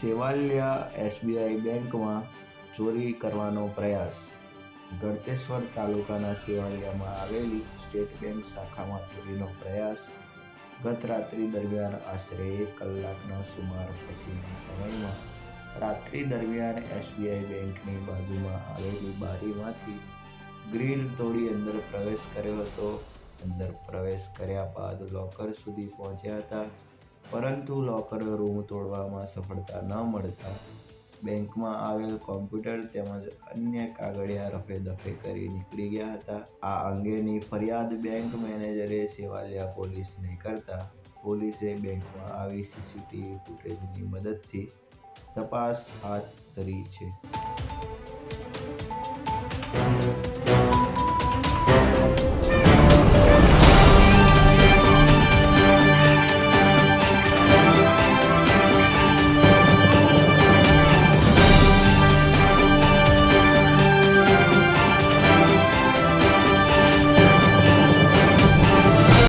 Sevaliya SBI બેંકમાં ચોરી કરવાનો પ્રયાસ. ગળતેશ્વર તાલુકાના સેવાલિયામાં આવેલી સ્ટેટ બેંક શાખામાં ચોરીનો પ્રયાસ. ગત રાત્રિ દરમિયાન આશરે એક કલાકના સુમાર પછીના સમયમાં રાત્રિ દરમિયાન એસબીઆઈ બેંકની બાજુમાં આવેલી બારીમાંથી ગ્રીલ તોડી અંદર પ્રવેશ કર્યો હતો. અંદર પ્રવેશ કર્યા બાદ લોકર સુધી પહોંચ્યા હતા. પરંતુ લોકર રૂમ તોડવામાં સફળતા ન મળતા બેંકમાં આવેલ કોમ્પ્યુટર તેમજ અન્ય કાગળિયા રફે દફે કરી નીકળી ગયા હતા. આ અંગેની ફરિયાદ બેંક મેનેજરે સેવાલિયા પોલીસને કરતા પોલીસે બેંકમાં આવી સીસીટીવી ફૂટેજની મદદથી તપાસ હાથ ધરી છે.